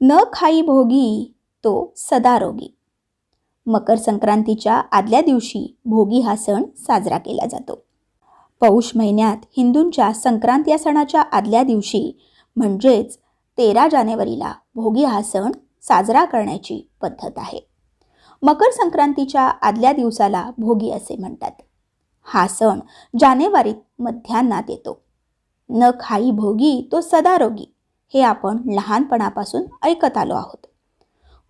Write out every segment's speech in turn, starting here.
न खाई भोगी तो सदा रोगी. मकर संक्रांतीच्या आदल्या दिवशी भोगी हा सण साजरा केला जातो. पौष महिन्यात हिंदूंच्या संक्रांत या सणाच्या आदल्या दिवशी म्हणजेच तेरा जानेवारीला भोगी हा सण साजरा करण्याची पद्धत आहे. मकर संक्रांतीच्या आदल्या दिवसाला भोगी असे म्हणतात. हा सण जानेवारीत मध्यान्नात येतो. न खाई भोगी तो सदा रोगी. हे आपण लहानपणापासून ऐकत आलो आहोत.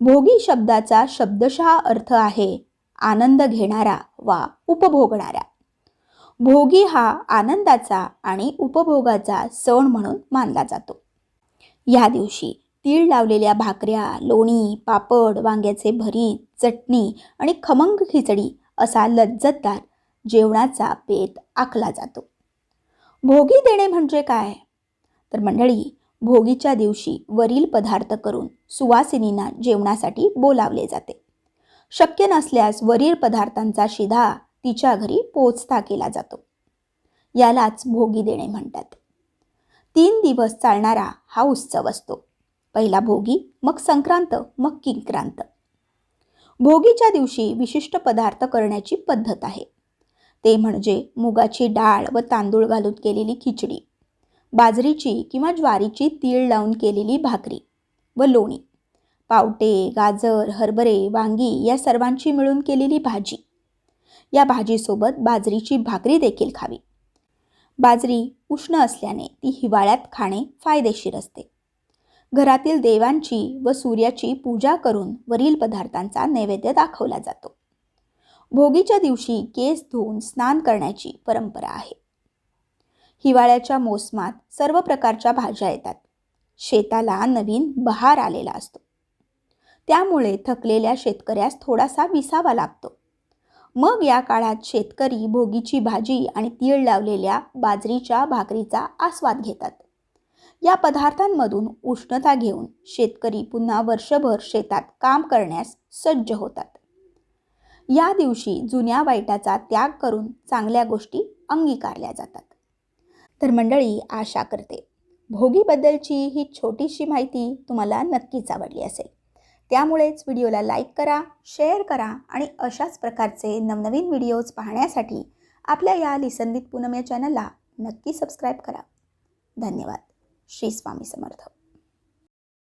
भोगी शब्दाचा शब्दशः अर्थ आहे आनंद घेणारा वा उपभोगणारा. भोगी हा आनंदाचा आणि उपभोगाचा सण म्हणून मानला जातो. या दिवशी तीळ लावलेल्या भाकऱ्या लोणी पापड वांग्याचे भरीत चटणी आणि खमंग खिचडी असा लज्जतदार जेवणाचा पेत आखला जातो. भोगी देणे म्हणजे काय? तर मंडळी भोगीच्या दिवशी वरील पदार्थ करून सुवासिनींना जेवणासाठी बोलावले जाते. शक्य नसल्यास वरील पदार्थांचा शिधा तिच्या घरी पोचता केला जातो. यालाच भोगी देणे म्हणतात. तीन दिवस चालणारा हा उत्सव असतो. पहिला भोगी मग संक्रांत मग किंक्रांत. भोगीच्या दिवशी विशिष्ट पदार्थ करण्याची पद्धत आहे. ते म्हणजे मुगाची डाळ व तांदूळ घालून केलेली खिचडी. बाजरीची किंवा ज्वारीची तीळ लावून केलेली भाकरी व लोणी पावटे गाजर हरभरे वांगी या सर्वांची मिळून केलेली भाजी. या भाजीसोबत बाजरीची भाकरी देखील खावी. बाजरी उष्ण असल्याने ती हिवाळ्यात खाणे फायदेशीर असते. घरातील देवांची व सूर्याची पूजा करून वरील पदार्थांचा नैवेद्य दाखवला जातो. भोगीच्या दिवशी केस धुवून स्नान करण्याची परंपरा आहे. हिवाळ्याच्या मोसमात सर्व प्रकारच्या भाज्या येतात. शेताला नवीन बहार आलेला असतो. त्यामुळे थकलेल्या शेतकऱ्यास थोडासा विसावा लागतो. मग या काळात शेतकरी भोगीची भाजी आणि तीळ लावलेल्या बाजरीच्या भाकरीचा आस्वाद घेतात. या पदार्थांमधून उष्णता घेऊन शेतकरी पुन्हा वर्षभर शेतात काम करण्यास सज्ज होतात. या दिवशी जुन्या वाईटाचा त्याग करून चांगल्या गोष्टी अंगीकारल्या जातात. तर मंडळी आशा करते. भोगीबद्दलची ही छोटीशी माहिती तुम्हाला नक्कीच आवडली असेल. त्यामुळेच व्हिडिओला लाईक करा शेअर करा आणि अशाच प्रकारचे नवनवीन व्हिडिओज पाहण्यासाठी आपल्या या लिसन विथ पूनम या चॅनलला नक्की सबस्क्राईब करा. धन्यवाद. श्री स्वामी समर्थ.